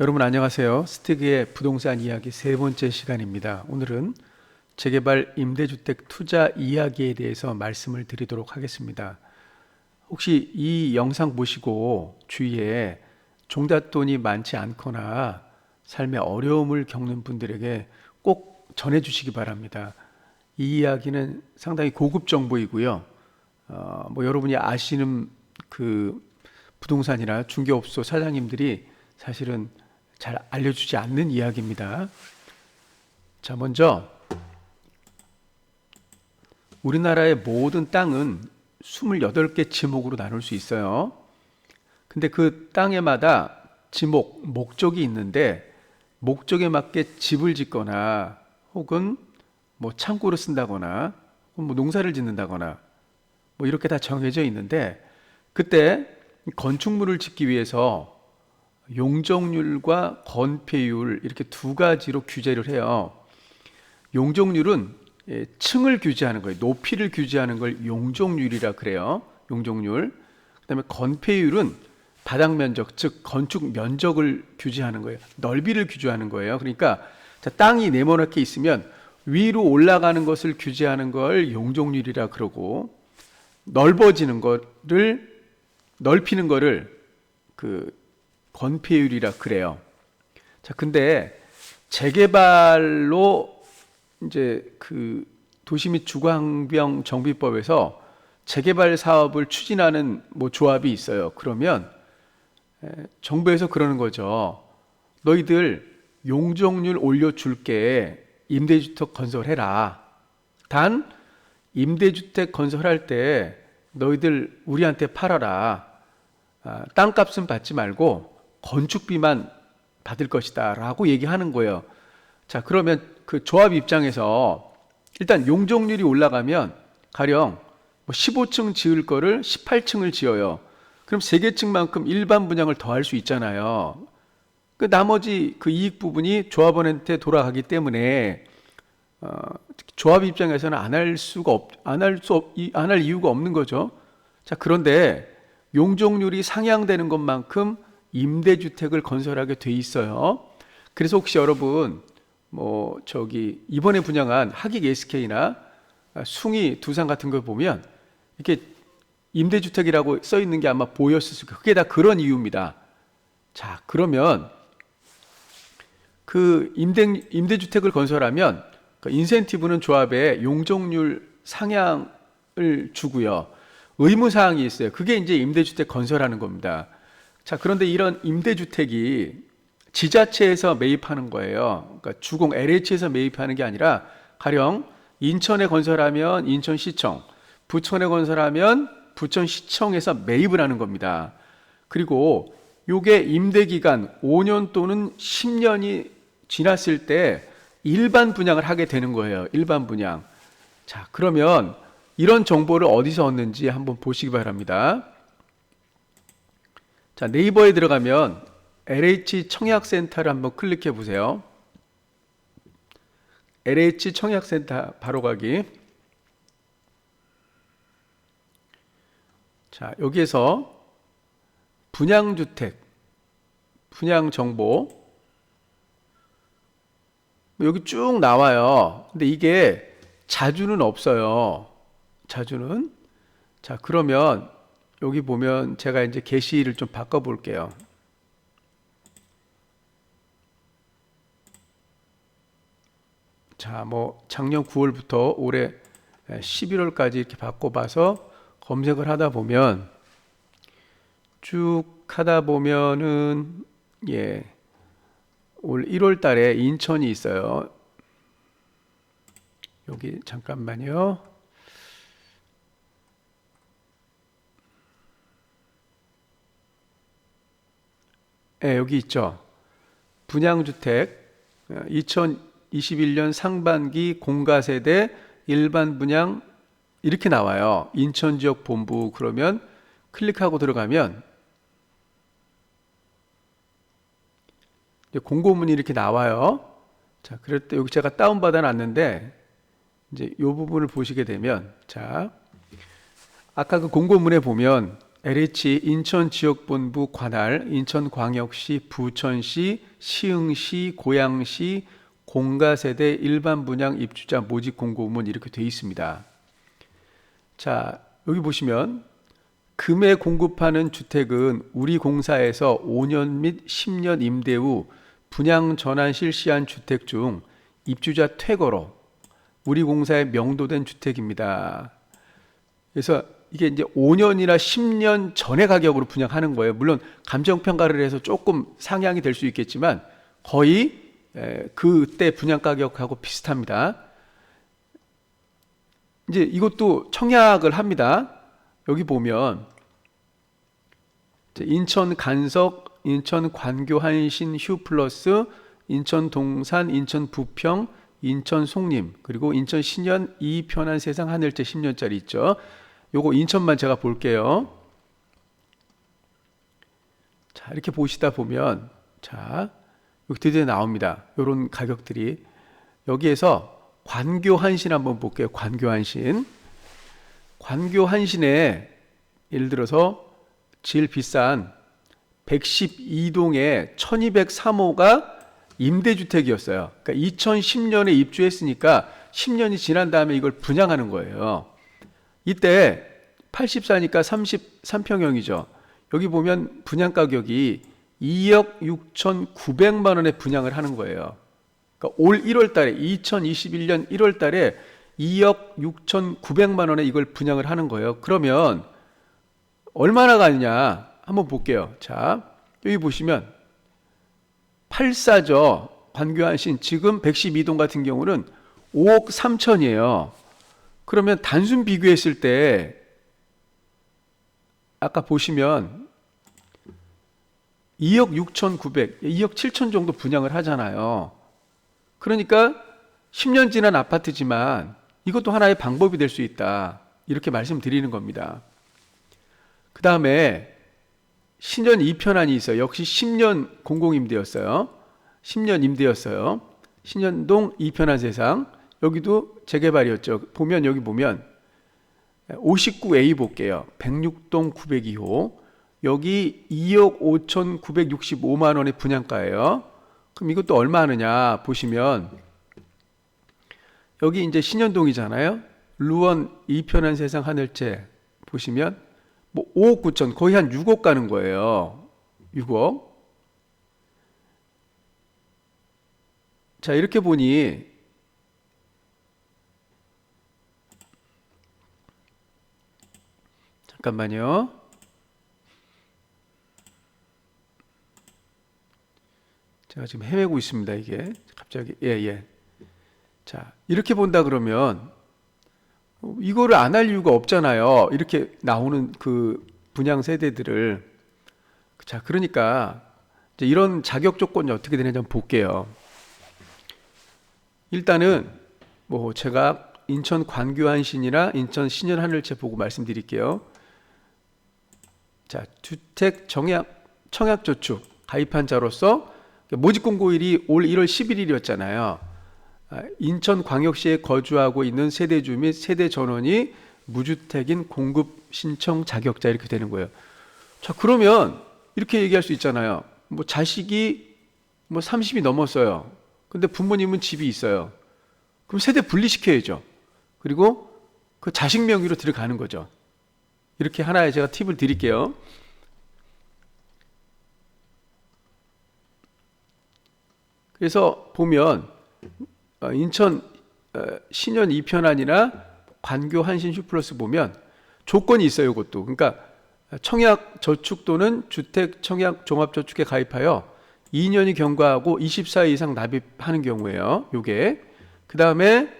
여러분 안녕하세요. 스티그의 부동산 이야기 세 번째 시간입니다. 오늘은 재개발 임대주택 투자 이야기에 대해서 말씀을 드리도록 하겠습니다. 혹시 이 영상 보시고 주위에 종잣돈이 많지 않거나 삶의 어려움을 겪는 분들에게 꼭 전해주시기 바랍니다. 이 이야기는 상당히 고급 정보이고요. 어, 뭐 여러분이 아시는 그 부동산이나 중개업소 사장님들이 사실은 잘 알려주지 않는 이야기입니다. 자, 먼저 우리나라의 모든 땅은 28개 지목으로 나눌 수 있어요. 근데 그 땅에마다 지목, 목적이 있는데 목적에 맞게 집을 짓거나 혹은 뭐 창고를 쓴다거나 뭐 농사를 짓는다거나 뭐 이렇게 다 정해져 있는데 그때 건축물을 짓기 위해서 용적률과 건폐율 이렇게 두 가지로 규제를 해요. 용적률은 예, 층을 규제하는 거예요. 높이를 규제하는 걸 용적률이라 그래요. 용적률. 그다음에 건폐율은 바닥 면적, 즉 건축 면적을 규제하는 거예요. 넓이를 규제하는 거예요. 그러니까 자, 땅이 네모나게 있으면 위로 올라가는 것을 규제하는 걸 용적률이라 그러고 넓어지는 거를 넓히는 거를 그 건폐율이라 그래요. 자, 근데 재개발로 이제 그 도시 및 주거환경 정비법에서 재개발 사업을 추진하는 뭐 조합이 있어요. 그러면 에, 정부에서 그러는 거죠. 너희들 용적률 올려줄게 임대주택 건설해라. 단 임대주택 건설할 때 너희들 우리한테 팔아라. 아, 땅값은 받지 말고 건축비만 받을 것이다 라고 얘기하는 거예요. 자, 그러면 그 조합 입장에서 일단 용적률이 올라가면 가령 뭐 15층 지을 거를 18층을 지어요. 그럼 세개 층만큼 일반 분양을 더할 수 있잖아요. 그 나머지 그 이익 부분이 조합원한테 돌아가기 때문에 어, 조합 입장에서는 안 할 수가 없, 안 할 수 없, 안 할 이유가 없는 거죠. 자, 그런데 용적률이 상향되는 것만큼 임대주택을 건설하게 돼 있어요. 그래서 혹시 여러분 뭐 저기 이번에 분양한 하객 SK나 숭이 두산 같은 걸 보면 이렇게 임대주택이라고 써 있는 게 아마 보였을 거예요. 그게 다 그런 이유입니다. 자, 그러면 그 임대 임대주택을 건설하면 그 인센티브는 조합에 용적률 상향을 주고요. 의무 사항이 있어요. 그게 이제 임대주택 건설하는 겁니다. 자, 그런데 이런 임대주택이 지자체에서 매입하는 거예요. 그러니까 주공 LH에서 매입하는 게 아니라 가령 인천에 건설하면 인천시청, 부천에 건설하면 부천시청에서 매입을 하는 겁니다. 그리고 요게 임대 기간 5년 또는 10년이 지났을 때 일반 분양을 하게 되는 거예요. 일반 분양. 자, 그러면 이런 정보를 어디서 얻는지 한번 보시기 바랍니다. 자, 네이버에 들어가면 LH 청약센터를 한번 클릭해 보세요. LH 청약센터 바로 가기. 자, 여기에서 분양주택, 분양정보, 여기 쭉 나와요. 근데 이게 자주는 없어요. 자주는. 자, 그러면 여기 보면 제가 이제 게시를 좀 바꿔 볼게요. 자, 뭐 작년 9월부터 올해 11월까지 이렇게 바꿔봐서 검색을 하다 보면 쭉 하다 보면은 예. 올 1월 달에 인천이 있어요. 여기 잠깐만요. 네, 여기 있죠. 분양주택 2021년 상반기 공가세 대 일반 분양 이렇게 나와요. 인천 지역 본부 그러면 클릭하고 들어가면 공고문이 이렇게 나와요. 자, 그럴 때 여기 제가 다운 받아 놨는데 이제 이 부분을 보시게 되면 자, 아까 그 공고문에 보면 LH 인천 지역본부 관할 인천광역시 부천시 시흥시 고양시 공가세대 일반 분양 입주자 모집 공고문 이렇게 돼 있습니다. 자 여기 보시면 금에 공급하는 주택은 우리 공사에서 5년 및 10년 임대 후 분양 전환 실시한 주택 중 입주자 퇴거로 우리 공사에 명도된 주택입니다. 그래서 이게 이제 5년이나 10년 전의 가격으로 분양하는 거예요. 물론 감정 평가를 해서 조금 상향이 될 수 있겠지만 거의 에, 그때 분양 가격하고 비슷합니다. 이제 이것도 청약을 합니다. 여기 보면 인천 간석, 인천 관교 한신 휴 플러스, 인천 동산, 인천 부평, 인천 송림, 그리고 인천 신현 이 편한 세상 하늘째 10년짜리 있죠. 요거 인천만 제가 볼게요. 자, 이렇게 보시다 보면 자, 여기 드디어 나옵니다. 요런 가격들이 여기에서 관교 한신 한번 볼게요. 관교 한신. 관교 한신에 예를 들어서 제일 비싼 112동에 1203호가 임대주택이었어요. 그러니까 2010년에 입주했으니까 10년이 지난 다음에 이걸 분양하는 거예요. 이때 84니까 33평형이죠. 여기 보면 분양 가격이 2억 6,900만 원에 분양을 하는 거예요. 그러니까 올 1월 달에 2021년 1월 달에 2억 6,900만 원에 이걸 분양을 하는 거예요. 그러면 얼마나 가느냐 한번 볼게요. 자, 여기 보시면 84죠. 관교한신 지금 112동 같은 경우는 5억 3천이에요. 그러면 단순 비교했을 때 아까 보시면 2억 6,900, 2억 7천 정도 분양을 하잖아요. 그러니까 10년 지난 아파트지만 이것도 하나의 방법이 될 수 있다. 이렇게 말씀드리는 겁니다. 그 다음에 신년 2편안이 있어요. 역시 10년 공공임대였어요. 10년 임대였어요. 신년동 2편안 세상. 여기도 재개발이었죠. 보면 여기 보면 59A 볼게요. 106동 902호. 여기 2억 5,965만 원의 분양가예요. 그럼 이것도 얼마 하느냐 보시면 여기 이제 신현동이잖아요. 루원 2편한 세상 하늘채 보시면 뭐 5억 9천 거의 한 6억 가는 거예요. 6억. 자, 이렇게 보니 잠깐만요. 제가 지금 헤매고 있습니다. 이게 갑자기 예 예. 자 이렇게 본다 그러면 이거를 안 할 이유가 없잖아요. 이렇게 나오는 그 분양 세대들을 자 그러니까 이제 이런 자격 조건이 어떻게 되는지 한번 볼게요. 일단은 뭐 제가 인천 관교한신이나 인천 신현하늘채 보고 말씀드릴게요. 자 주택 정약 청약 저축 가입한 자로서 모집 공고일이 올 1월 11일이었잖아요. 아, 인천광역시에 거주하고 있는 세대주 및 세대 전원이 무주택인 공급 신청 자격자 이렇게 되는 거예요. 자, 그러면 이렇게 얘기할 수 있잖아요. 뭐 자식이 뭐 30이 넘었어요. 근데 부모님은 집이 있어요. 그럼 세대 분리시켜야죠. 그리고 그 자식 명의로 들어가는 거죠. 이렇게 하나의 제가 팁을 드릴게요. 그래서 보면 어, 인천 어, 신현 2편안이나 관교 한신 슈플러스 보면 조건이 있어요. 이것도. 그러니까 청약 저축 또는 주택 청약 종합 저축에 가입하여 2년이 경과하고 24일 이상 납입하는 경우에요. 요게. 그다음에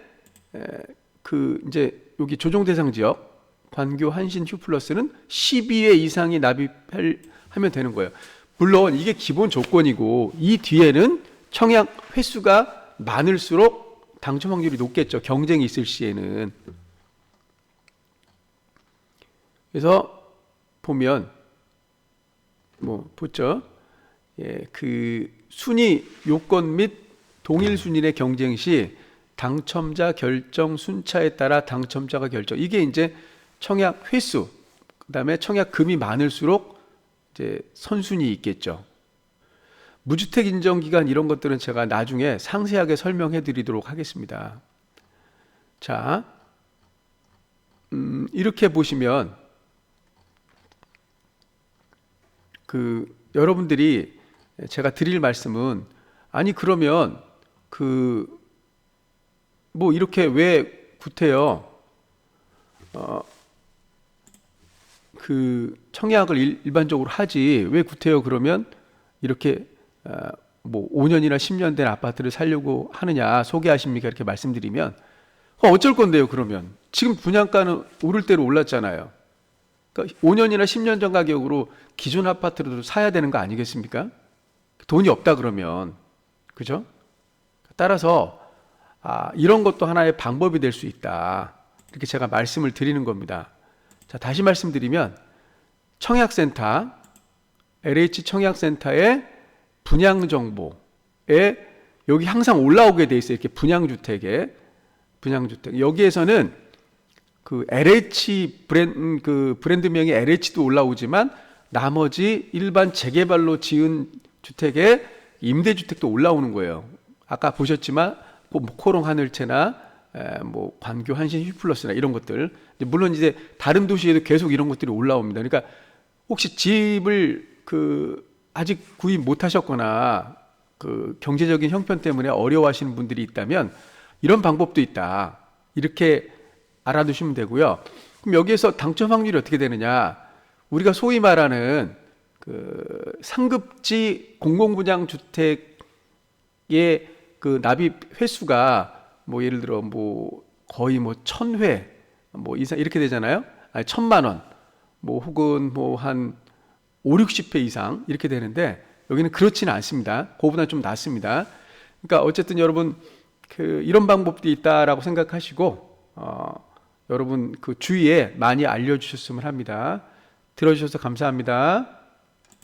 그 이제 여기 조정 대상 지역 관교 한신 휴플러스는 12회 이상이 납입할 하면 되는 거예요. 물론 이게 기본 조건이고 이 뒤에는 청약 횟수가 많을수록 당첨 확률이 높겠죠. 경쟁이 있을 시에는. 그래서 보면 뭐 보죠. 예, 그 순위 요건 및 동일 순위의 경쟁 시 당첨자 결정 순차에 따라 당첨자가 결정. 이게 이제 청약 횟수 그다음에 청약금이 많을수록 이제 선순위 있겠죠. 무주택 인정 기간 이런 것들은 제가 나중에 상세하게 설명해 드리도록 하겠습니다. 자, 음, 이렇게 보시면 그 여러분들이 제가 드릴 말씀은 아니 그러면 그 뭐 이렇게 왜 구태여 어, 그 청약을 일, 일반적으로 하지 왜 구태여 그러면 이렇게 어, 뭐 5년이나 10년 된 아파트를 살려고 하느냐 소개하십니까 이렇게 말씀드리면 어, 어쩔 건데요 그러면 지금 분양가는 오를 대로 올랐잖아요. 그러니까 5년이나 10년 전 가격으로 기존 아파트를 사야 되는 거 아니겠습니까? 돈이 없다 그러면 그죠? 따라서 아, 이런 것도 하나의 방법이 될 수 있다. 이렇게 제가 말씀을 드리는 겁니다. 자, 다시 말씀드리면 청약센터 LH 청약센터의 분양 정보에 여기 항상 올라오게 돼 있어요. 이렇게 분양 주택에 분양 주택. 여기에서는 그 LH 브랜드 그 브랜드명이 LH도 올라오지만 나머지 일반 재개발로 지은 주택에 임대주택도 올라오는 거예요. 아까 보셨지만 뭐 코롱 하늘채나 에, 뭐 관교 한신 휘플러스나 이런 것들 물론 이제 다른 도시에도 계속 이런 것들이 올라옵니다. 그러니까 혹시 집을 그 아직 구입 못 하셨거나 그 경제적인 형편 때문에 어려워하시는 분들이 있다면 이런 방법도 있다. 이렇게 알아두시면 되고요. 그럼 여기에서 당첨 확률이 어떻게 되느냐? 우리가 소위 말하는 그 상급지 공공분양 주택의 그 납입 횟수가 뭐 예를 들어 뭐 거의 뭐 천 회 뭐 이상 이렇게 되잖아요. 아니 천만 원. 뭐 혹은 뭐 한 5, 60회 이상 이렇게 되는데 여기는 그렇지는 않습니다. 그보다 좀 낮습니다. 그러니까 어쨌든 여러분 그 이런 방법도 있다라고 생각하시고 어 여러분 그 주위에 많이 알려 주셨으면 합니다. 들어 주셔서 감사합니다.